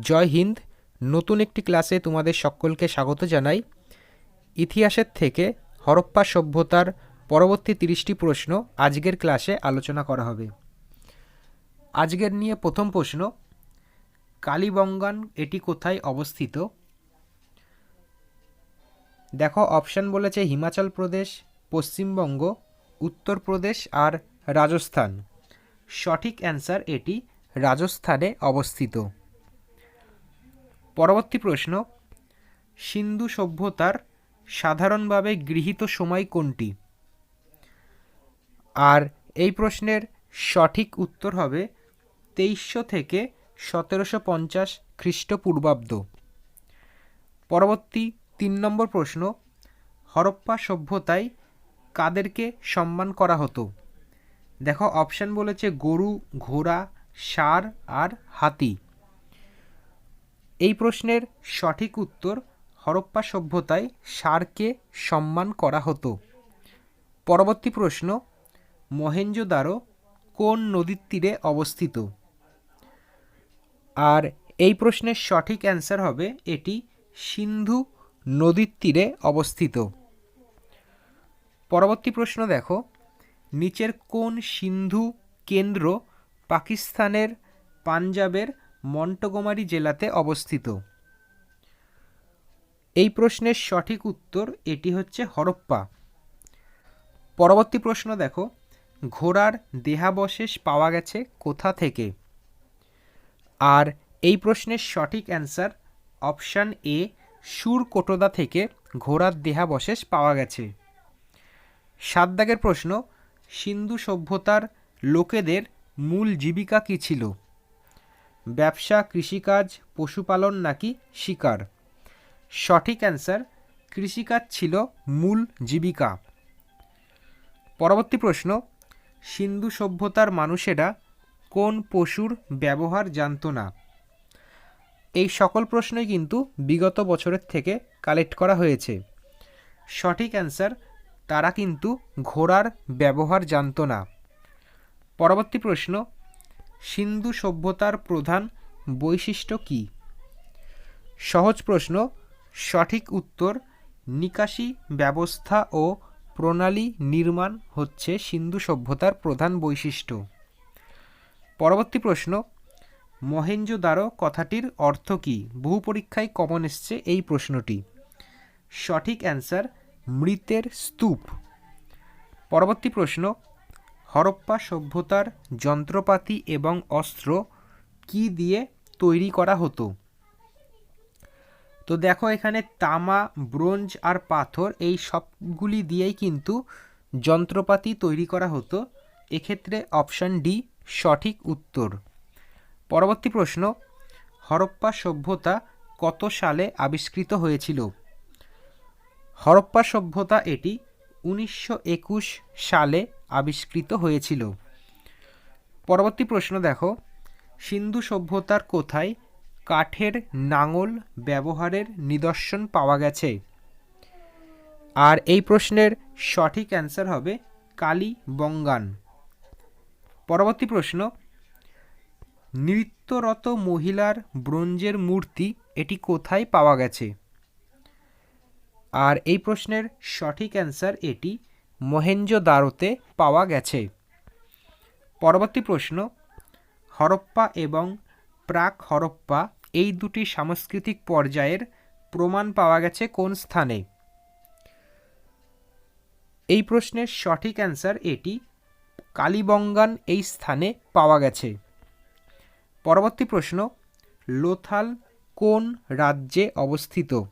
জয় হিন্দ, নতুন একটি ক্লাসে তোমাদের সকলকে স্বাগত জানাই। ইতিহাসের থেকে হরপ্পা সভ্যতার পরবর্তী তিরিশটি প্রশ্ন আজকের ক্লাসে আলোচনা করা হবে। আজকের নিয়ে প্রথম প্রশ্ন, কালীবঙ্গান এটি কোথায় অবস্থিত? দেখো, অপশান বলেছে হিমাচল প্রদেশ, পশ্চিমবঙ্গ উত্তরপ্রদেশ আর রাজস্থান। সঠিক অ্যান্সার এটি রাজস্থানে অবস্থিত। পরবর্তী প্রশ্ন, সিন্ধু সভ্যতার সাধারণভাবে গৃহীত সময় কোনটি? আর এই প্রশ্নের সঠিক উত্তর হবে তেইশশো থেকে সতেরোশো পঞ্চাশ খ্রিস্টপূর্বাব্দ। পরবর্তী তিন নম্বর প্রশ্ন, হরপ্পা সভ্যতায় কাদেরকে সম্মান করা হতো? দেখো, অপশান বলেছে গরু, ঘোড়া সার আর হাতি। এই প্রশ্নের সঠিক উত্তর হরপ্পা সভ্যতায় ষাঁড়কে সম্মান করা হতো। পরবর্তী প্রশ্ন মহেঞ্জোদারো কোন নদীর তীরে অবস্থিত? আর এই প্রশ্নের সঠিক অ্যান্সার হবে এটি সিন্ধু নদীর তীরে অবস্থিত। পরবর্তী প্রশ্ন দেখো, নিচের কোন সিন্ধু কেন্দ্র পাকিস্তানের পাঞ্জাবের মন্টগোমারি জেলাতে অবস্থিত। এই প্রশ্নের সঠিক উত্তর এটি হচ্ছে হরপ্পা। পরবর্তী প্রশ্ন দেখো, ঘোড়ার দেহাবশেষ পাওয়া গেছে কোথা থেকে? আর এই প্রশ্নের সঠিক অ্যান্সার অপশান এ, সুরকোটোদা থেকে ঘোড়ার দেহাবশেষ পাওয়া গেছে। সাত দাগের প্রশ্ন, সিন্ধু সভ্যতার লোকেদের মূল জীবিকা কী ছিল? ব্যবসা, কৃষিকাজ, পশুপালন নাকি শিকার? সঠিক অ্যান্সার, কৃষিকাজ ছিল মূল জীবিকা। পরবর্তী প্রশ্ন, সিন্ধু সভ্যতার মানুষেরা কোন পশুর ব্যবহার জানতো না? এই সকল প্রশ্নই কিন্তু বিগত বছরের থেকে কালেক্ট করা হয়েছে। সঠিক অ্যান্সার, তারা কিন্তু ঘোড়ার ব্যবহার জানতো না। পরবর্তী প্রশ্ন সিন্ধু সভ্যতার প্রধান বৈশিষ্ট্য কী? সহজ প্রশ্ন, সঠিক উত্তর, নিকাশি ব্যবস্থা ও প্রণালী নির্মাণ হচ্ছে সিন্ধু সভ্যতার প্রধান বৈশিষ্ট্য। পরবর্তী প্রশ্ন মহেঞ্জোদারো কথাটির অর্থ কী? বহু পরীক্ষায় কমন এসছে এই প্রশ্নটি। সঠিক অ্যান্সার, মৃতের স্তূপ। পরবর্তী প্রশ্ন হরপ্পা সভ্যতার যন্ত্রপাতি এবং অস্ত্র কি দিয়ে তৈরি করা হতো? তো দেখো এখানে তামা, ব্রোঞ্জ আর পাথর এই সবগুলি দিয়েই কিন্তু যন্ত্রপাতি তৈরি করা হতো। এক্ষেত্রে অপশান ডি, সঠিক উত্তর। পরবর্তী প্রশ্ন, হরপ্পা সভ্যতা কত সালে আবিষ্কৃত হয়েছিল? হরপ্পা সভ্যতা এটি উনিশশো একুশ সালে আবিষ্কৃত হয়েছিল। পরবর্তী প্রশ্ন দেখো। সিন্ধু সভ্যতার কোথায় কাঠের নাঙল ব্যবহারের নিদর্শন পাওয়া গেছে? আর এই প্রশ্নের সঠিক অ্যান্সার হবে কালী বঙ্গান পরবর্তী প্রশ্ন। নৃত্যরত মহিলার ব্রোঞ্জের মূর্তি এটি কোথায় পাওয়া গেছে? আর এই প্রশ্নের সঠিক অ্যান্সার এটি মহেঞ্জোদারোতে পাওয়া গেছে। পরবর্তী প্রশ্ন, হরপ্পা এবং প্রাক হরপ্পা এই দুটি সাংস্কৃতিক পর্যায়ের প্রমাণ পাওয়া গেছে কোন স্থানে? এই প্রশ্নের সঠিক অ্যান্সার এটি কালীবঙ্গান এই স্থানে পাওয়া গেছে। পরবর্তী প্রশ্ন, লোথাল কোন রাজ্যে অবস্থিত?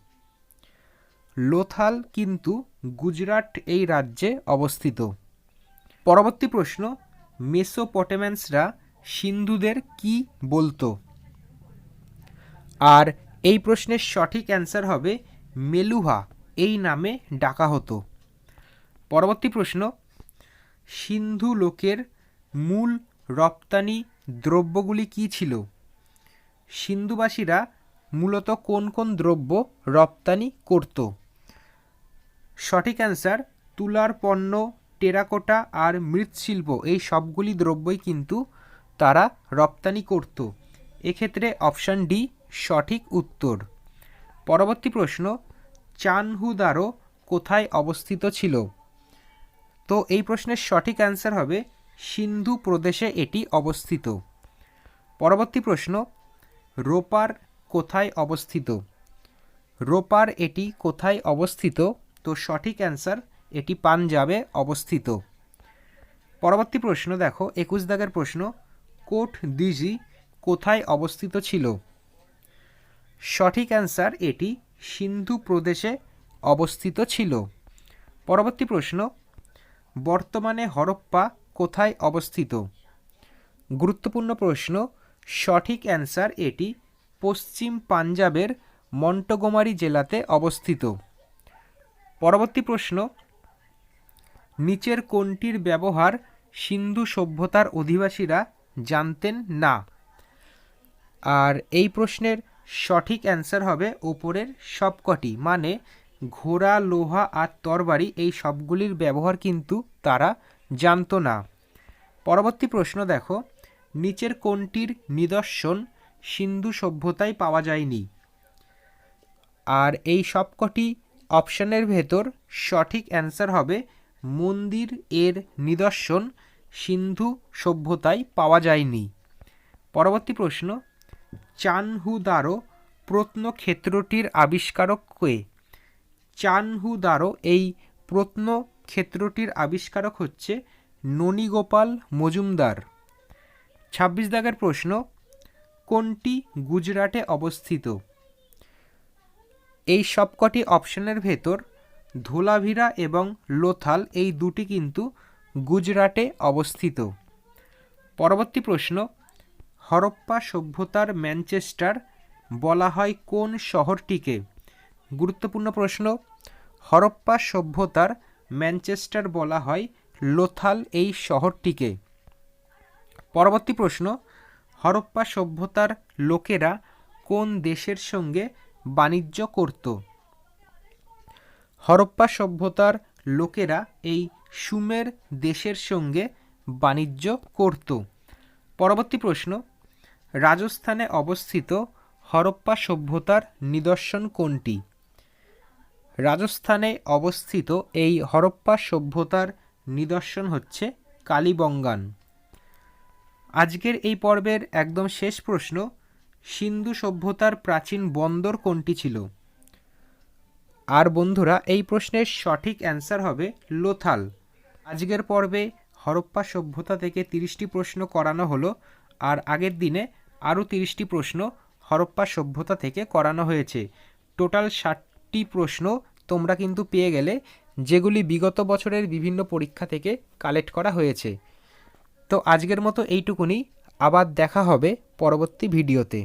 লোথাল কিন্তু গুজরাট এই রাজ্যে অবস্থিত। পরবর্তী প্রশ্ন, মেসোপটেম্যান্সরা সিন্ধুদের কি বলতো? আর এই প্রশ্নের সঠিক অ্যান্সার হবে মেলুহা, এই নামে ডাকা হতো। পরবর্তী প্রশ্ন, সিন্ধু লোকের মূল রপ্তানি দ্রব্যগুলি কী ছিল? সিন্ধুবাসীরা মূলত কোন কোন দ্রব্য রপ্তানি করত? সঠিক অ্যান্সার তুলার পণ্য, টেরাকোটা আর মৃৎশিল্প। এই সবগুলি দ্রব্যই কিন্তু তারা রপ্তানি করত। এক্ষেত্রে অপশান ডি, সঠিক উত্তর। পরবর্তী প্রশ্ন চানহুদারো কোথায় অবস্থিত ছিল? তো এই প্রশ্নের সঠিক অ্যান্সার হবে সিন্ধু প্রদেশে এটি অবস্থিত। পরবর্তী প্রশ্ন, রোপার কোথায় অবস্থিত? রোপার এটি কোথায় অবস্থিত? তো সঠিক অ্যান্সার, এটি পাঞ্জাবে অবস্থিত। পরবর্তী প্রশ্ন দেখো, একুশ দাগের প্রশ্ন, কোট দিজি কোথায় অবস্থিত ছিল? সঠিক অ্যান্সার, এটি সিন্ধু প্রদেশে অবস্থিত ছিল। পরবর্তী প্রশ্ন, বর্তমানে হরপ্পা কোথায় অবস্থিত? গুরুত্বপূর্ণ প্রশ্ন, সঠিক অ্যান্সার, এটি পশ্চিম পাঞ্জাবের মন্টগোমারি জেলাতে অবস্থিত। পরবর্তী প্রশ্ন, নিচের কোনটির ব্যবহার সিন্ধু সভ্যতার অধিবাসীরা জানতেন না? আর এই প্রশ্নের সঠিক অ্যান্সার হবে উপরের সবকটি মানে ঘোড়া, লোহা আর তরবারি, এই সবগুলির ব্যবহার কিন্তু তারা জানতো না। পরবর্তী প্রশ্ন দেখো, নিচের কোনটির নিদর্শন সিন্ধু সভ্যতায় পাওয়া যায়নি? আর এই সবকটি অপশনের ভেতর সঠিক অ্যান্সার হবে মন্দির এর নিদর্শন, সিন্ধু সভ্যতায় পাওয়া যায়নি। পরবর্তী প্রশ্ন, চানহুদারো প্রত্নক্ষেত্রটির আবিষ্কারক কে? চানহুদারো এই প্রত্নক্ষেত্রটির আবিষ্কারক হচ্ছে ননীগোপাল মজুমদার। ছাব্বিশ দাগের প্রশ্ন, কোনটি গুজরাটে অবস্থিত? এই সবকটি অপশনের ভেতর ধোলাভিরা এবং লোথাল এই দুটি কিন্তু গুজরাটে অবস্থিত। পরবর্তী প্রশ্ন, হরপ্পা সভ্যতার ম্যানচেস্টার বলা হয় কোন শহরটিকে? গুরুত্বপূর্ণ প্রশ্ন, হরপ্পা সভ্যতার ম্যানচেস্টার বলা হয় লোথাল এই শহরটিকে। পরবর্তী প্রশ্ন, হরপ্পা সভ্যতার লোকেরা কোন দেশের সঙ্গে বাণিজ্য করত। হরপ্পা সভ্যতার লোকেরা এই সুমের দেশের সঙ্গে বাণিজ্য করত। পরবর্তী প্রশ্ন, রাজস্থানে অবস্থিত হরপ্পা সভ্যতার নিদর্শন কোনটি? রাজস্থানে অবস্থিত এই হরপ্পা সভ্যতার নিদর্শন হচ্ছে কালীবঙ্গান। আজকের এই পর্বের একদম শেষ প্রশ্ন সিন্ধু সভ্যতার প্রাচীন বন্দর কোনটি ছিল? আর বন্ধুরা, এই প্রশ্নের সঠিক অ্যান্সার হবে লোথাল। আজকের পর্বে হরপ্পা সভ্যতা থেকে তিরিশটি প্রশ্ন করানো হলো, আর আগের দিনে আরও তিরিশটি প্রশ্ন হরপ্পা সভ্যতা থেকে করানো হয়েছে। টোটাল ষাটটি প্রশ্ন তোমরা কিন্তু পেয়ে গেলে, যেগুলি বিগত বছরের বিভিন্ন পরীক্ষা থেকে কালেক্ট করা হয়েছে। তো আজকের মতো এইটুকুনি। আবার দেখা হবে পরবর্তী ভিডিওতে।